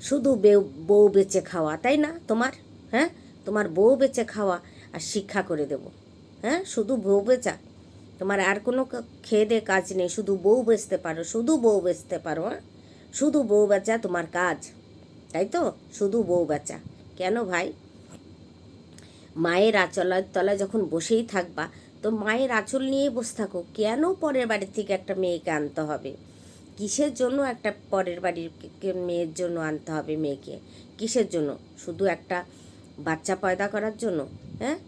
শুধু বেউ বেচে খাওয়া, তাই না তোমার? হ্যাঁ? তোমার বউ বেচে খাওয়া আর শিক্ষা করে দেব। হ্যাঁ? শুধু বউ বেচা। তোমার আর কোনো খেয়ে দে কাজ নেই। শুধু বউ বেচতে পারো, শুধু বউ বেচতে পারো হ্যাঁ? শুধু বউ বেচা তোমার কাজ, তাই তো? শুধু বউ বেচা। কেন ভাই? মায়ের আঁচলের তলায় যখন বসেই থাকবা, তো মায়ের আঁচল নিয়েই বসে থাকো। কেন পরের বাড়ির থেকে একটা মেয়েকে আনতে হবে? কিসের জন্য একটা পরের বাড়ির মেয়ের জন্য আনতে হবে মেয়েকে? কিসের জন্য? শুধু একটা বাচ্চা পয়দা করার জন্য? হ্যাঁ?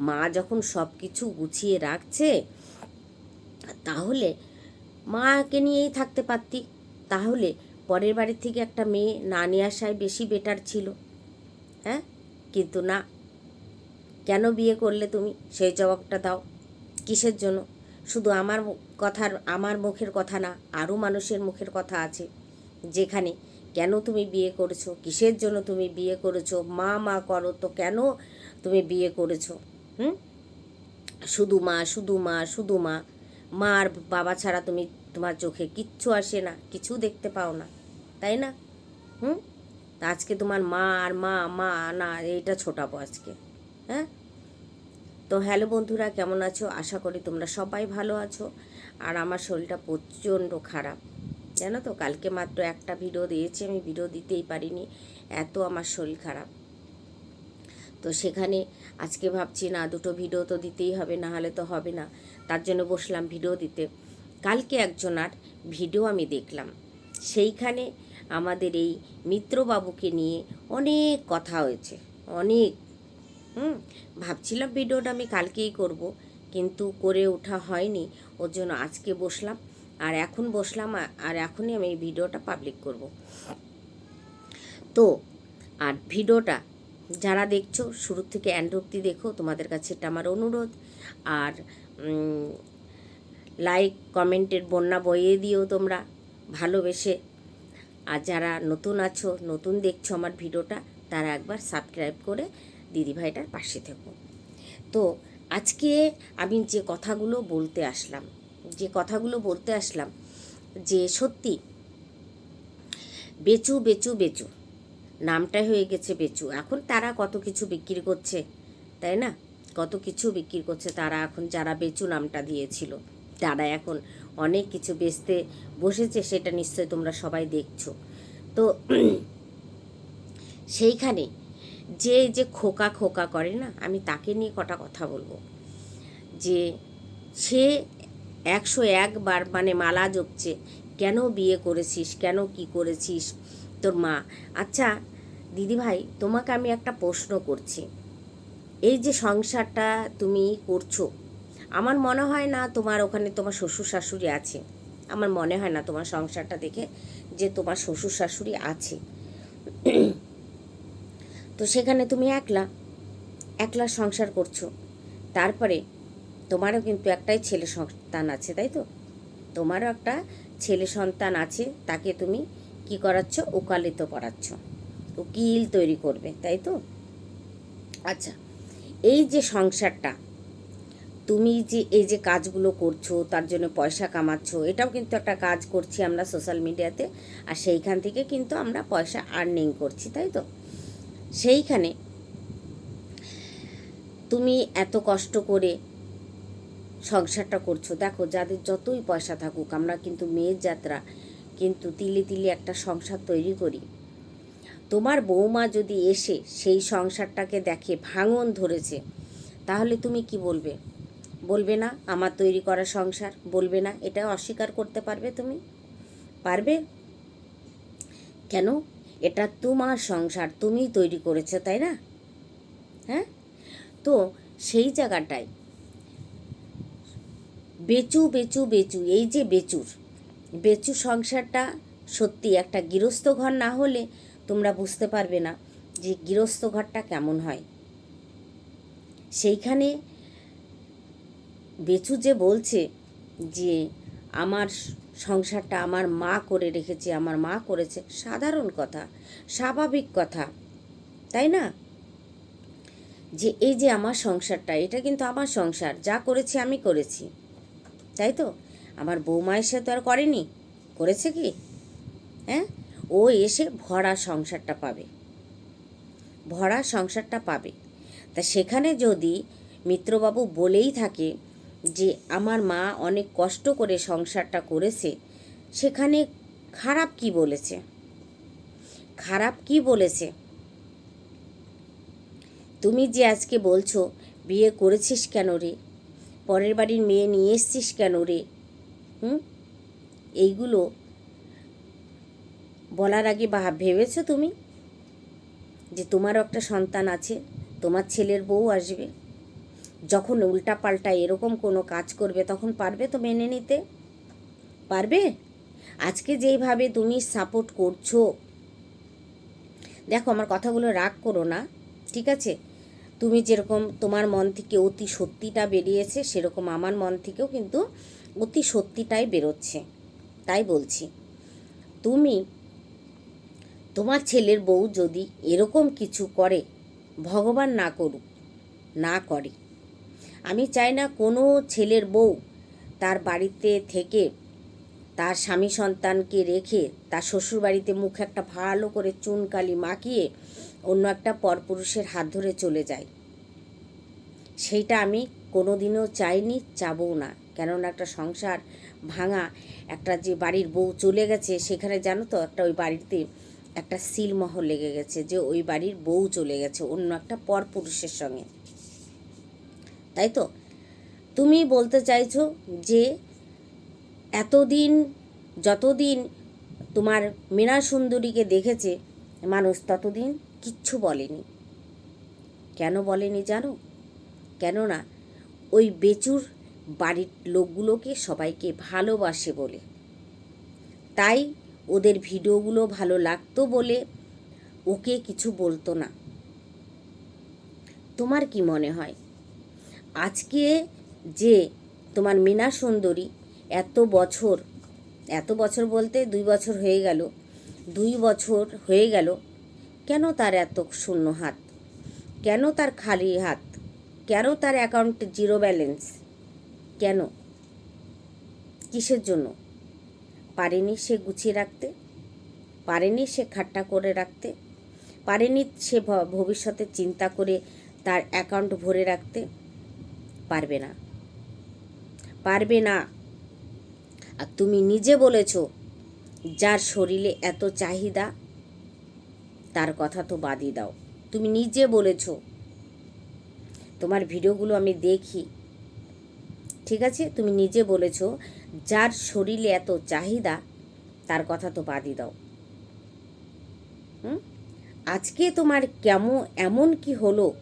মা যখন সব কিছু গুছিয়ে রাখছে, তাহলে মাকে নিয়েই থাকতে পারতি। তাহলে পরের বাড়ির থেকে একটা মেয়ে না নিয়ে আসাই বেশি বেটার ছিল। হ্যাঁ? কিন্তু না। কেন বিয়ে করলে তুমি? সেই জবাবটা দাও। কিসের জন্য? শুধু আমার কথার, আমার মুখের কথা না, আরও মানুষের মুখের কথা আছে। যেখানে কেন তুমি বিয়ে করেছ? কিসের জন্য তুমি বিয়ে করেছ? মা মা করো তো কেন তুমি বিয়ে করেছ? হুম? শুধু মা শুধু মা শুধু মা। মা আর বাবা ছাড়া তুমি তোমার চোখে কিচ্ছু আসে না, কিছু দেখতে পাও না, তাই না? হুম? আজকে তোমার মা আর মা মা না, এইটা ছোটাবো আজকে হ্যাঁ? তো হ্যালো বন্ধুরা, কেমন আছো? আশা করি তোমরা সবাই ভালো আছো। আর আমার শরীরটা প্রচণ্ড খারাপ, জানো তো? কালকে মাত্র একটা ভিডিও দিয়েছি, আমি ভিডিও দিতেই পারিনি। এত আমার শরীর খারাপ। তো সেখানে আজকে ভাবছি, না, দুটো ভিডিও তো দিতেই হবে, না হলে তো হবে না। তার জন্য বসলাম ভিডিও দিতে। কালকে একজনার ভিডিও আমি দেখলাম। সেইখানে আমাদের এই মিত্রবাবুকে নিয়ে অনেক কথা হয়েছে, অনেক হুম, ভাবছিলাম ভিডিওটা আমি কালকেই করব, কিন্তু করে ওঠা হয়নি, ওর জন্য আজকে বসলাম, আর এখন বসলাম আর এখনই আমি এই ভিডিওটা পাবলিক করব। তো, আর ভিডিওটা যারা দেখছ, শুরু থেকে অব্দি দেখো, তোমাদের কাছে এটা আমার অনুরোধ, আর লাইক কমেন্টের বন্যা বইয়ে দিও তোমরা, ভালোবেসে, আর যারা নতুন আছো, নতুন দেখছ আমার ভিডিওটা, তারা একবার সাবস্ক্রাইব করে দিদিভাইটার পাশে থেকো। তো আজকে আমি যে কথাগুলো বলতে আসলাম, যে কথাগুলো বলতে আসলাম, যে সত্যি বেচু বেচু বেচু, নামটাই হয়ে গেছে বেচু। এখন তারা কত কিছু বিক্রি করছে, তাই না? কত কিছু বিক্রি করছে তারা এখন যারা বেচু নামটা দিয়েছিল, তারা এখন অনেক কিছু বেচতে বসেছে, সেটা নিশ্চয়ই তোমরা সবাই দেখছ। তো সেইখানে যে যে খোকা খোকা করে না, আমি তাকে নিয়ে কটা কথা বলব। যে সে একশো একবার মানে মালা জপছে, কেন বিয়ে করেছিস? কেন কি করেছিস তোর মা? আচ্ছা দিদিভাই, তোমাকে আমি একটা প্রশ্ন করছি। এই যে সংসারটা তুমি করছ, আমার মনে হয় না তোমার ওখানে তোমার শ্বশুর শাশুড়ি আছে। আমার মনে হয় না তোমার সংসারটা দেখে যে তোমার শ্বশুর শাশুড়ি আছে। তো সেখানে তুমি একলা একলা সংসার করছ। তারপরে তোমারও কিন্তু একটাই ছেলে সন্তান আছে, তাই তো? তোমারও একটা ছেলে সন্তান আছে, তাকে তুমি কি করাচ্ছ? ওকালিত করাচ্ছ। উকিল তৈরি করবে, তাই তো? আচ্ছা এই যে সংসারটা, তুমি যে, এই যে কাজগুলো করছ, তার জন্য পয়সা কামাচ্ছ, এটাও কিন্তু একটা কাজ করছি আমরা সোশ্যাল মিডিয়াতে আর সেইখান থেকে কিন্তু আমরা পয়সা আর্নিং করছি, তাই তো? সেইখানে তুমি এত কষ্ট করে সংসারটা করছ। দেখো, যাদের যতই পয়সা থাকুক, আমরা কিন্তু মেয়ের যাত্রা, কিন্তু তিলে তিলে একটা সংসার তৈরি করি। তোমার বৌমা যদি এসে সেই সংসারটাকে দেখে, ভাঙন ধরেছে, তাহলে তুমি কি বলবে? বলবে না, আমার তৈরি করা সংসার বলবে না এটা অস্বীকার করতে পারবে তুমি? পারবে? কেন? এটা তোমার সংসার, তুমিই তৈরি করেছ, তাই না? হ্যাঁ? তো সেই জায়গাটায় বেচু বেচু বেচু, এই যে বেচুর, বেচু সংসারটা সত্যি একটা গৃহস্থ ঘর না হলে তোমরা বুঝতে পারবে না যে গৃহস্থ ঘরটা কেমন হয়। সেইখানে বেচু যে বলছে যে আমার সংসারটা আমার মা করে রেখেছে, আমার মা করেছে। সাধারণ কথা, স্বাভাবিক কথা, তাই না? যে এই যে আমার সংসারটা, এটা কিন্তু আমার সংসার, যা করেছি আমি করেছি। তাই তো? আমার বৌমা এসে তো আর করেনি। করেছে কি? হ্যাঁ? ও এসে ভরা সংসারটা পাবে। ভরা সংসারটা পাবে। তা সেখানে যদি মিত্রবাবু বলেই থাকে যে আমার মা অনেক কষ্ট করে সংসারটা করেছে, সেখানে খারাপ কি বলেছে? খারাপ কি বলেছে? তুমি যে আজকে বলছো, বিয়ে করেছিস কেন রে? পরের বাড়ির মেয়ে নিয়ে এসছিস কেন রে? হুম? এইগুলো বলার আগে বা ভেবেছো তুমি? যে তোমারও একটা সন্তান আছে, তোমার ছেলের বউ আসবে। যখন উল্টা পাল্টা এরকম কোনো কাজ করবে, তখন পারবে তো মেনে নিতে? পারবে? আজকে যেইভাবে তুমি সাপোর্ট করছ। দেখো, আমার কথাগুলো রাগ করো না, ঠিক আছে? তুমি যেরকম তোমার মন থেকে অতি সত্যিটা বেরিয়েছে, সেরকম আমার মন থেকেও কিন্তু অতি সত্যিটাই বেরোচ্ছে, তাই বলছি। তুমি, তোমার ছেলের বউ যদি এরকম কিছু করে, ভগবান না করুক, না করে আমি চাই না কোনো ছেলের বউ তার বাড়িতে থেকে তার স্বামী সন্তানকে রেখে তার শ্বশুরবাড়িতে মুখ একটা ভালো করে চুনকালি মাখিয়ে অন্য একটা পরপুরুষের হাত ধরে চলে যায় সেইটা আমি কোনোদিনও চাইনি, চাবও না। কেননা একটা সংসার ভাঙা, একটা যে বাড়ির বউ চলে গেছে, সেখানে জানো তো একটা ওই বাড়িতে একটা সিলমহল লেগে গেছে যে ওই বাড়ির বউ চলে গেছে অন্য একটা পরপুরুষের সঙ্গে। তাই তো? তুমি বলতে চাইছো যে এতদিন, যতদিন তোমার মীনা সুন্দরীকে দেখেছে, মানুষ ততদিন কিচ্ছু বলেনি। কেন বলেনি জানো? কেননা ওই বেচুর বাড়ির লোকগুলোকে সবাইকে ভালোবাসে বলে। তাই ওদের ভিডিওগুলো ভালো লাগতো বলে ওকে কিছু বলতো না। তোমার কি মনে হয়? আজকে যে তোমার মীনা সুন্দরী এত বছর এত বছর বলতে দুই বছর হয়ে গেল, দুই বছর হয়ে গেল, কেন তার এত শূন্য হাত? কেন তার খালি হাত? কেন তার অ্যাকাউন্ট জিরো ব্যালেন্স কেন? কিসের জন্য? পারেনি সে গুছিয়ে রাখতে? পারেনি সে খাট্টা করে রাখতে? পারেনি সে ভবিষ্যতে চিন্তা করে তার অ্যাকাউন্ট ভরে রাখতে? পারবে না। পারবে না। আর তুমি নিজে বলেছ, যার শরীরে এত চাহিদা, তার কথা তো বাদই দাও। তুমি নিজে বলেছ। তোমার ভিডিওগুলো আমি দেখি। ঠিক আছে? তুমি নিজে বলেছ, যার শরীরে এত চাহিদা, তার কথা তো বাদই দাও। হুম? আজকে তোমার কেমন, এমন কি হলো?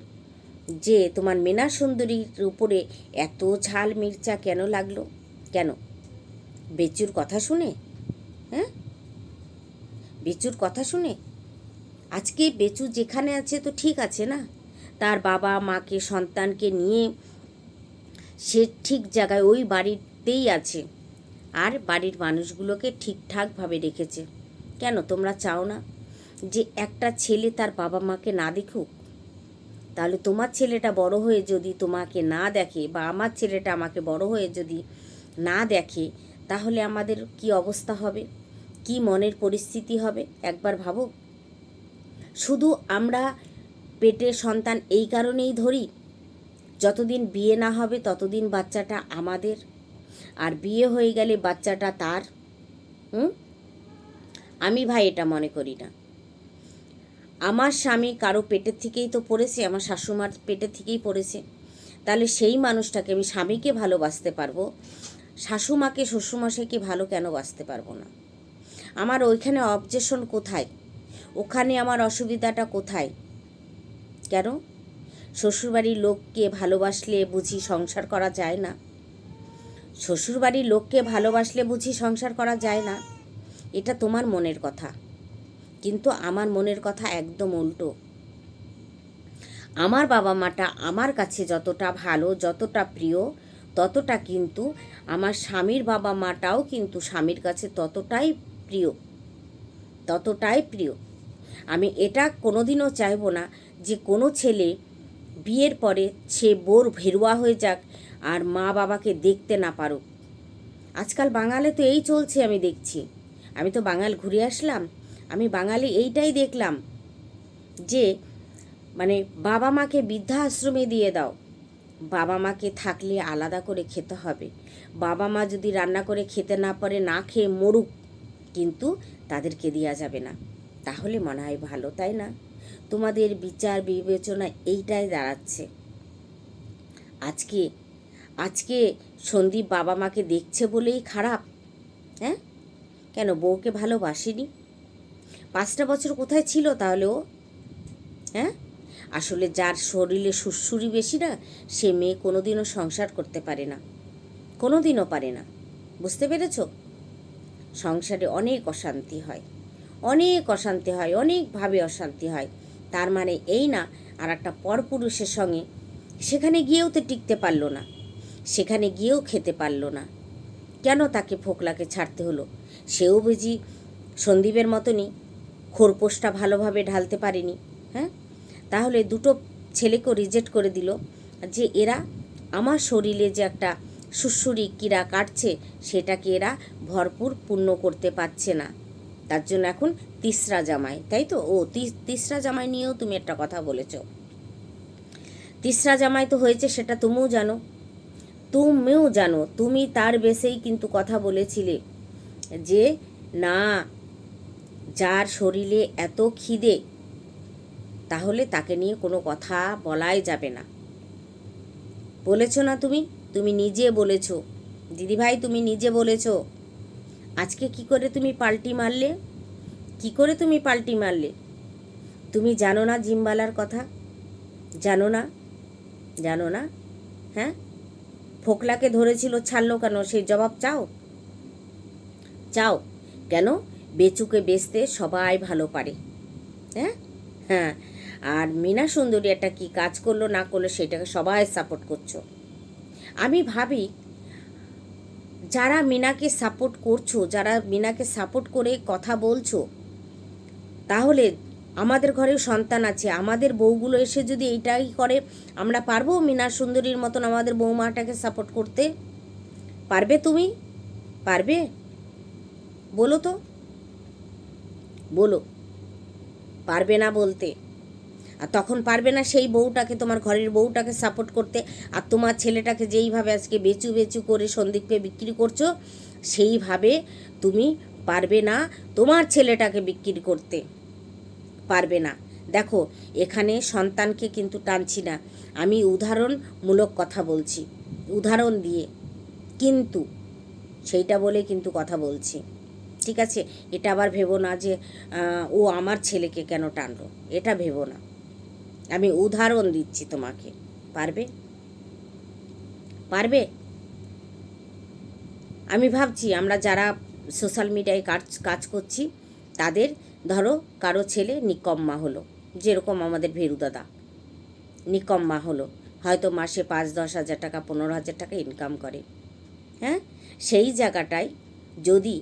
যে তোমার মেনা সুন্দরীর উপরে এত ঝাল মির্চা কেন লাগল? কেন? বেচুর কথা শুনে? হ্যাঁ? বেচুর কথা শুনে? আজকে বেচু যেখানে আছে তো ঠিক আছে না? তার বাবা মাকে, সন্তানকে নিয়ে সে ঠিক জায়গায় ওই বাড়িতেই আছে। আর বাড়ির মানুষগুলোকে ঠিকঠাকভাবে রেখেছে। কেন তোমরা চাও না যে একটা ছেলে তার বাবা মাকে না দেখুক? তাহলে তোমার ছেলেটা বড় হয়ে যদি তোমাকে না দেখে বা আমার ছেলেটা আমাকে বড় হয়ে যদি না দেখে, তাহলে আমাদের কি অবস্থা হবে? কি মনের পরিস্থিতি হবে? একবার ভাবো। শুধু আমরা পেটের সন্তান এই কারণেই ধরি, যতদিন বিয়ে না হবে ততদিন বাচ্চাটা আমাদের। আর বিয়ে হয়ে গেলে বাচ্চাটা তার। হুম? আমি ভাই এটা মনে করি না। আমার স্বামী কারও পেটের থেকেই তো পড়েছে, আমার শাশুমার পেটের থেকেই পড়েছে। তাহলে সেই মানুষটাকে আমি স্বামীকে ভালোবাসতে পারব, শাশুমাকে, শ্বশুরমশাইকে ভালো কেন বাসতে পারব না? আমার ওইখানে অবজেশন কোথায়? ওখানে আমার অসুবিধাটা কোথায়? কেন? শ্বশুরবাড়ির লোককে ভালোবাসলে বুঝি সংসার করা যায় না? শ্বশুরবাড়ির লোককে ভালোবাসলে বুঝি সংসার করা যায় না? এটা তোমার মনের কথা। কিন্তু আমার মনের কথা একদম উল্টো। আমার বাবা মাটা আমার কাছে যতটা ভালো, যতটা প্রিয়, ততটা কিন্তু আমার স্বামীর বাবা মাটাও কিন্তু স্বামীর কাছে ততটাই প্রিয় ততটাই প্রিয়। আমি এটা কোনোদিনও চাইব না যে কোনো ছেলে বিয়ের পরে সে বোর ভেরুয়া হয়ে যাক আর মা বাবাকে দেখতে না পারুক। আজকাল বাঙালে তো এই চলছে আমি দেখছি। আমি তো বাঙাল ঘুরে আসলাম। আমি বাঙালি এইটাই দেখলাম যে মানে বাবা মাকে বৃদ্ধাশ্রমে দিয়ে দাও। বাবা মাকে থাকলে আলাদা করে খেতে হবে। বাবা মা যদি রান্না করে খেতে না পারে, না খেয়ে মরুক, কিন্তু তাদেরকে দেওয়া যাবে না। তাহলে মনে হয় ভালো, তাই না? তোমাদের বিচার, বিবেচনা এইটাই দাঁড়াচ্ছে। আজকে আজকে সন্দীপ বাবা মাকে দেখছে বলেই খারাপ হ্যাঁ? কেন, বউকে ভালোবাসেনি? পাঁচটা বছর কোথায় ছিল তাহলে ও? হ্যাঁ? আসলে যার শরীরে সুরসুরি বেশি না, সে মেয়ে কোনোদিনও সংসার করতে পারে না। কোনোদিনও পারে না। বুঝতে পেরেছ? সংসারে অনেক অশান্তি হয়। অনেক অশান্তি হয়, অনেকভাবে অশান্তি হয়। তার মানে এই না আর একটা পরপুরুষের সঙ্গে, সেখানে গিয়েও তো টিকতে পারল না। সেখানে গিয়েও খেতে পারল না। কেন তাকে ফোকলাকে ছাড়তে হলো? সেও বুঝি সন্দীপের মতনই খোরপোশটা ভালোভাবে ঢালতে পারেনি হ্যাঁ? তাহলে দুটো ছেলেকেও রিজেক্ট করে দিল। যে এরা আমার শরীরে যে একটা সুসুরি কীরা কাটছে, সেটাকে এরা ভরপুর পূর্ণ করতে পারছে না। তার জন্য এখন তিসরা জামাই, তাই তো? ও তিসরা জামাই নিয়েও তুমি একটা কথা বলেছ। তিসরা জামাই তো হয়েছে, সেটা তুমিও জানো। তুমিও জানো, তুমি তার বেসেই কিন্তু কথা বলেছিলে যে, না যার শরীরে এত খিদে, তাহলে তাকে নিয়ে কোনো কথা বলাই যাবে না। বলেছ না তুমি? তুমি নিজে বলেছ। দিদিভাই, তুমি নিজে বলেছ। আজকে কি করে তুমি পাল্টি মারলে? কি করে তুমি পাল্টি মারলে? তুমি জানো না জিমবালার কথা? জানো না? জানো না? হ্যাঁ? ফোকলাকে ধরেছিল ছাড়লো কেন? সেই জবাব চাও? চাও। কেন? বেচুকে বেচতে সবাই ভালো পারে। হ্যাঁ? হ্যাঁ। আর মিনা সুন্দরী একটা কি কাজ করল না করল সেটাকে সবাই সাপোর্ট করছ। আমি ভাবি, যারা মিনাকে সাপোর্ট করছ, যারা মিনাকে সাপোর্ট করে কথা বলছো, তাহলে আমাদের ঘরেও সন্তান আছে। আমাদের বউগুলো এসে যদি এইটাই করে, আমরা পারব মিনা সুন্দরীর মতন আমাদের বৌমাটাকে সাপোর্ট করতে? পারবে তুমি? পারবে? বলো তো। বলো। পারবে না বলতে। আর তখন পারবে না সেই বউটাকে, তোমার ঘরের বউটাকে সাপোর্ট করতে। আর তোমার ছেলেটাকে যেইভাবে আজকে বেচু বেচু করে সন্দীপকে বিক্রি করছ, সেইভাবে তুমি পারবে না তোমার ছেলেটাকে বিক্রি করতে। পারবে না। দেখো, এখানে সন্তানকে কিন্তু টানছি না। আমি উদাহরণমূলক কথা বলছি। উদাহরণ দিয়ে। কিন্তু, সেইটা বলে কিন্তু কথা বলছি। ঠিক আছে, এটা আবার ভেবো না যে ও আমার ছেলেকে কেন টানলো, এটা ভেবো না। আমি উদাহরণ দিচ্ছি তোমাকে, পারবে? পারবে? আমি ভাবছি আমরা যারা সোশ্যাল মিডিয়ায় কাজ কাজ করছি, তাদের ধরো কারও ছেলে নিকম্মা হলো, যেরকম আমাদের ভেরু দাদা। নিকম্মা হলো, হয়তো মাসে পাঁচ, দশ হাজার টাকা, পনেরো হাজার টাকা ইনকাম করে। হ্যাঁ? সেই জায়গাটায় যদি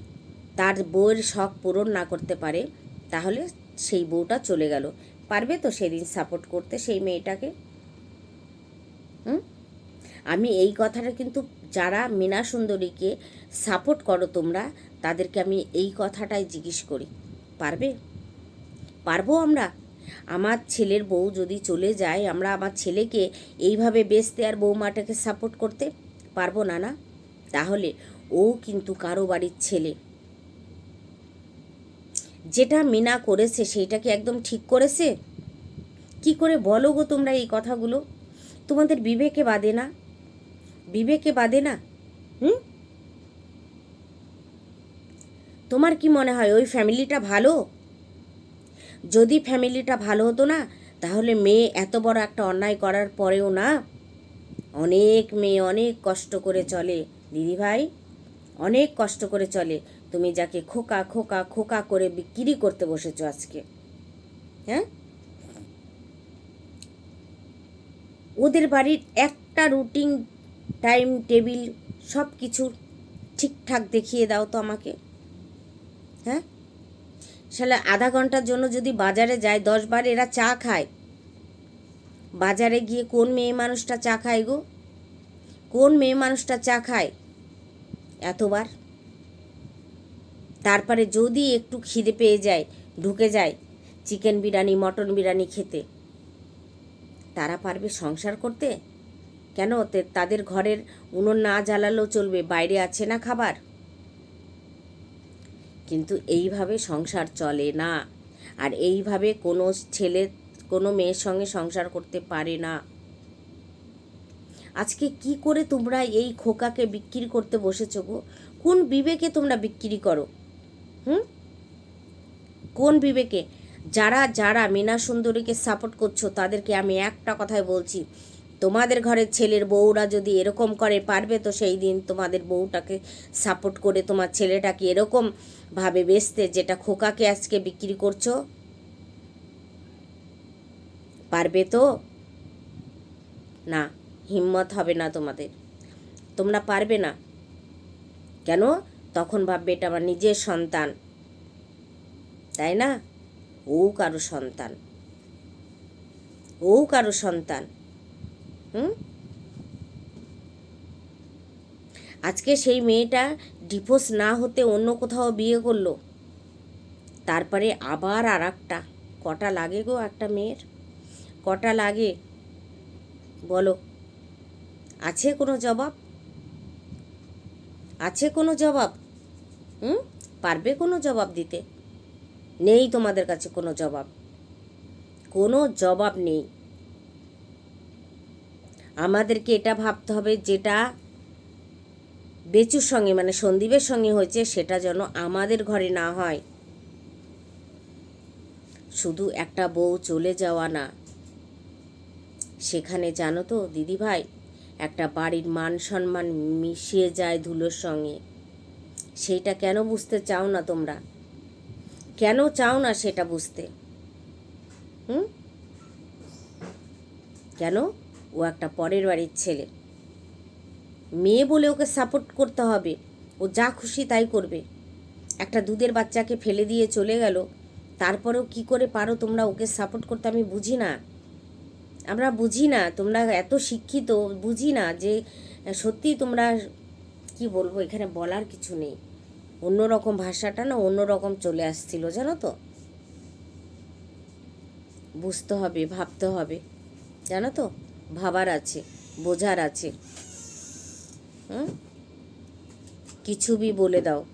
তার বউয়ের শখ পূরণ না করতে পারে, তাহলে সেই বউটা চলে গেল। পারবে তো সেদিন সাপোর্ট করতে সেই মেয়েটাকে? হুম? আমি এই কথাটা কিন্তু যারা মীনা সুন্দরীকে সাপোর্ট করো তোমরা, তাদেরকে আমি এই কথাটাই জিজ্ঞেস করি। পারবে? পারব আমরা? আমার ছেলের বউ যদি চলে যায়, আমরা আমার ছেলেকে এইভাবে বেচতে আর বৌমাটাকে সাপোর্ট করতে পারব না না? তাহলে ও কিন্তু কারও বাড়ির ছেলে। যেটা মিনা করেছে সেইটা কি একদম ঠিক করেছে? কি করে বলো গো তোমরা এই কথাগুলো? তোমাদের বিবেকে বাদে না? বিবেকে বাদে না? হুম? তোমার কি মনে হয় ওই ফ্যামিলিটা ভালো? যদি ফ্যামিলিটা ভালো হতো না, তাহলে মেয়ে এত বড় একটা অন্যায় করার পরেও না? অনেক মেয়ে অনেক কষ্ট করে চলে, দিদিভাই। অনেক কষ্ট করে চলে। তুমি যাকে খোকা খোকা খোকা করে বিক্রি করতে বসেছো আজকে হ্যাঁ? ওদের বাড়ির একটা রুটিন, টাইম, টেবিল সব কিছু ঠিকঠাক দেখিয়ে দাও তো আমাকে হ্যাঁ? শালা আধা ঘণ্টার জন্য যদি বাজারে যায়, দশ বার এরা চা খায়। বাজারে গিয়ে কোন মেয়ে মানুষটা চা খায় গো? কোন মেয়ে মানুষটা চা খায়? এতবার। তারপরে যদি একটু খিদে পেয়ে যায়, ঢুকে যায়, চিকেন বিরিয়ানি, মটন বিরিয়ানি খেতে, তারা পারবে সংসার করতে? কেন তাদের ঘরের উনুন না জ্বালালেও চলবে, বাইরে আছে না খাবার? কিন্তু এইভাবে সংসার চলে না। আর এইভাবে কোনো ছেলে, কোনো মেয়ের সঙ্গে সংসার করতে পারে না। আজকে কি করে তোমরা এই খোকাকে বিক্রি করতে বসেছো গো? কোন বিবেকে তোমরা বিক্রি করো? হুম? কোন বিবেকে? যারা যারা মীনা সুন্দরীকে সাপোর্ট করছ, তাদেরকে আমি একটা কথাই বলছি। তোমাদের ঘরের ছেলের বউরা যদি এরকম করে পারবে তো সেই দিন তোমাদের বউটাকে সাপোর্ট করে তোমার ছেলেটাকে এরকম ভাবে বেচতে যেটা খোকাকে আজকে বিক্রি করছ? পারবে তো? না, হিম্মত হবে না তোমাদের। তোমরা পারবে না। কেন? তখন ভাববে এটা আমার নিজের সন্তান। তাই না? ও কারও সন্তান। ও কারও সন্তান। হুম? আজকে সেই মেয়েটা ডিভোর্স না হতে অন্য কোথাও বিয়ে করল। তারপরে আবার আর একটা কটা লাগে গো একটা মেয়ের? কটা লাগে? বলো। আছে কোনো জবাব? আছে কোনো জবাব? হুম? পারবে কোনো জবাব দিতে? নেই তোমাদের কাছে কোনো জবাব। কোনো জবাব নেই। আমাদেরকে এটা ভাবতে হবে যেটা বেচুর সঙ্গে মানে সন্দীপের সঙ্গে হয়েছে, সেটা যেন আমাদের ঘরে না হয়। শুধু একটা বউ চলে যাওয়া না। সেখানে জানো তো, দিদিভাই, একটা বাড়ির মান সম্মান মিশিয়ে যায় ধুলোর সঙ্গে। সেইটা কেন বুঝতে চাও না তোমরা? কেন চাও না সেটা বুঝতে? হুম? কেন? ও একটা পরের বাড়ির ছেলে। মেয়ে বলে ওকে সাপোর্ট করতে হবে। ও যা খুশি তাই করবে। একটা দুধের বাচ্চাকে ফেলে দিয়ে চলে গেল। তারপরেও কি করে পারো তোমরা ওকে সাপোর্ট করতে? আমি বুঝি না। আমরা বুঝি না। তোমরা এত শিক্ষিত, বুঝি না যে সত্যি তোমরা, কি বলব, এখানে বলার কিছু নেই। অন্যরকম ভাষাটা না অন্যরকম চলে আসছিল, জানো তো? বুঝতে হবে, ভাবতে হবে, জানো তো? ভাবার আছে, বোঝার আছে। হুম? কিছু বলে দাও,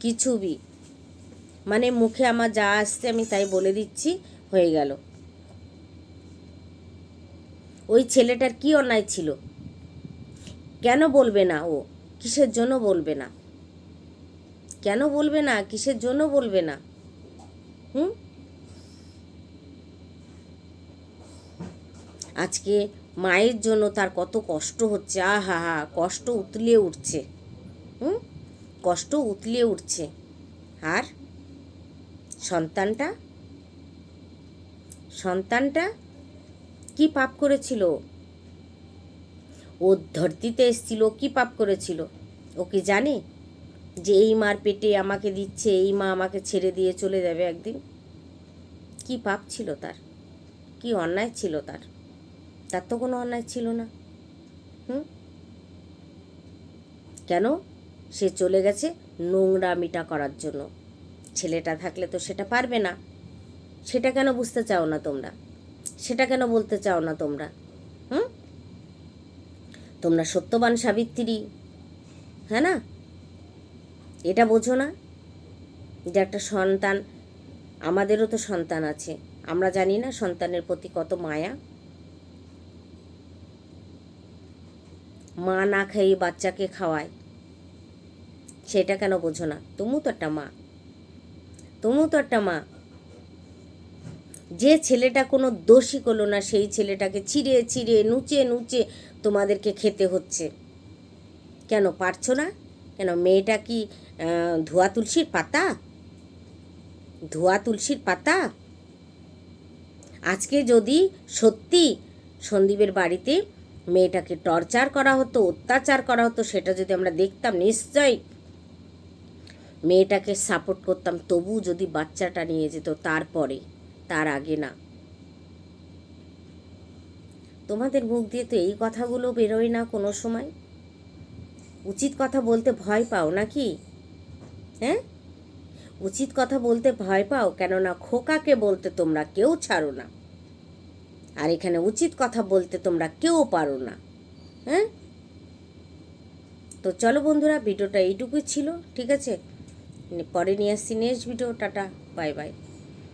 কিছু মানে মুখে আমার যা আসছে আমি তাই বলে দিচ্ছি, হয়ে গেল। ওই ছেলেটার কি অন্যায় ছিল? কেন বলবে না ও? কিসের জন্য বলবে না? কেন বলবে না? কিসের জন্য বলবে না? হুম? আজকে মায়ের জন্য তার কত কষ্ট হচ্ছে, আহা হা কষ্ট উতলিয়ে উঠছে। হুম? কষ্ট উতলিয়ে উঠছে। আর? সন্তানটা? সন্তানটা কি পাপ করেছিল? ও ধরতিতে এসছিল, কি পাপ করেছিল? ও কি জানে? যে এই মার পেটে আমাকে দিচ্ছে, এই মা আমাকে ছেড়ে দিয়ে চলে যাবে একদিন। কি পাপ ছিল তার? কি অন্যায় ছিল তার? তার তো কোনো অন্যায় ছিল না। হুম? কেন? সে চলে গেছে নোংরামিটা করার জন্য। ছেলেটা থাকলে তো সেটা পারবে না। সেটা কেন বুঝতে চাও না তোমরা? সেটা কেন বলতে চাও না তোমরা? হুম? তোমরা সত্যবান সাবিত্রী। হ্যাঁ না? এটা বোঝো না যে একটা সন্তান, আমাদেরও তো সন্তান আছে। আমরা জানি না সন্তানের প্রতি কত মায়া। মা না খেয়ে বাচ্চাকে খাওয়ায়, সেটা কেন বোঝো না? তুমিও তো একটা মা। তুমিও তো একটা মা। যে ছেলেটা কোনো দোষী করল না, সেই ছেলেটাকে ছিঁড়ে ছিঁড়ে নুচে নুচে তোমাদেরকে খেতে হচ্ছে। কেন, পারছ না? কেন, মেয়েটা কি ধোয়া তুলসীর পাতা? ধোয়া তুলসীর পাতা? আজকে যদি সত্যি সন্দীপের বাড়িতে মেয়েটাকে টর্চার করা হতো, অত্যাচার করা হতো, সেটা যদি আমরা দেখতাম, নিশ্চয়ই মেয়েটাকে সাপোর্ট করতাম। তবু যদি বাচ্চাটা নিয়ে যেত, তারপরে, তার আগে না। তোমাদের মুখ দিয়ে তো এই কথাগুলো বেরোয় না কোনো সময়? উচিত কথা বলতে ভয় পাও নাকি? হ্যাঁ? উচিত কথা বলতে ভয় পাও, কেননা খোকাকে বলতে তোমরা কেউ ছাড়ো না। আর এখানে উচিত কথা বলতে তোমরা কেউ পারো না। হ্যাঁ? তো চলো বন্ধুরা, ভিডিওটা এইটুকুই ছিল, ঠিক আছে? পরে নিয়ে আসছি next video tata bye bye